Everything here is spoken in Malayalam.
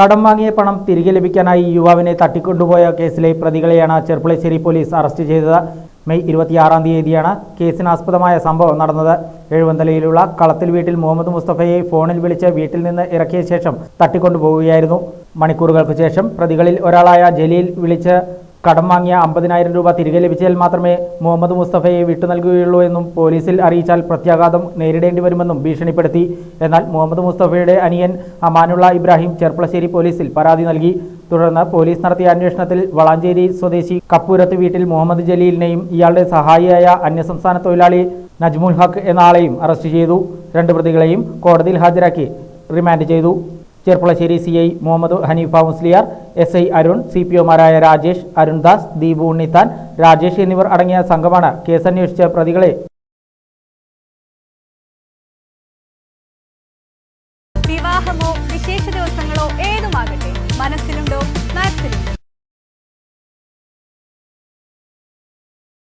കടം വാങ്ങിയ പണം തിരികെ ലഭിക്കാനായി യുവാവിനെ തട്ടിക്കൊണ്ടുപോയ കേസിലെ പ്രതികളെയാണ് ചെർപ്പുളശ്ശേരി പോലീസ് അറസ്റ്റ് ചെയ്തത്. മെയ് ഇരുപത്തിയാറാം തീയതിയാണ് കേസിനാസ്പദമായ സംഭവം നടന്നത്. എഴുവന്തലയിലുള്ള കളത്തിൽ വീട്ടിൽ മുഹമ്മദ് മുസ്തഫയെ ഫോണിൽ വിളിച്ച് വീട്ടിൽ നിന്ന് ഇറക്കിയ ശേഷം തട്ടിക്കൊണ്ടുപോവുകയായിരുന്നു. മണിക്കൂറുകൾക്ക് ശേഷം പ്രതികളിൽ ഒരാളായ ജലീൽ വിളിച്ച് കടം വാങ്ങിയ അമ്പതിനായിരം രൂപ തിരികെ ലഭിച്ചാൽ മാത്രമേ മുഹമ്മദ് മുസ്തഫയെ വിട്ടു നൽകുകയുള്ളൂ എന്നും പോലീസിൽ അറിയിച്ചാൽ പ്രത്യാഘാതം നേരിടേണ്ടി വരുമെന്നും ഭീഷണിപ്പെടുത്തി. എന്നാൽ മുഹമ്മദ് മുസ്തഫയുടെ അനിയൻ അമാനുള്ള ഇബ്രാഹിം ചെർപ്പളശ്ശേരി പോലീസിൽ പരാതി നൽകി. തുടർന്ന് പോലീസ് നടത്തിയ അന്വേഷണത്തിൽ വളാഞ്ചേരി സ്വദേശി കപ്പൂരത്ത് വീട്ടിൽ മുഹമ്മദ് ജലീലിനെയും ഇയാളുടെ സഹായിയായ അന്യസംസ്ഥാന തൊഴിലാളി നജ്മുൽ ഹക്ക് എന്ന ആളെയും അറസ്റ്റ് ചെയ്തു. രണ്ട് പ്രതികളെയും കോടതിയിൽ ഹാജരാക്കി റിമാൻഡ് ചെയ്തു. Cherpulassery C I Muhammad Hanifa Musliyar S I Arun C P ഒമാരായ Rajesh Arundas Deepu Unnithan Rajesh എന്നിവർ അടങ്ങിയ സംഘമാണ് കേസന്വേഷിച്ച പ്രതികളെ. വിവാഹമോ വിശേഷ ദിവസങ്ങളോ ഏതും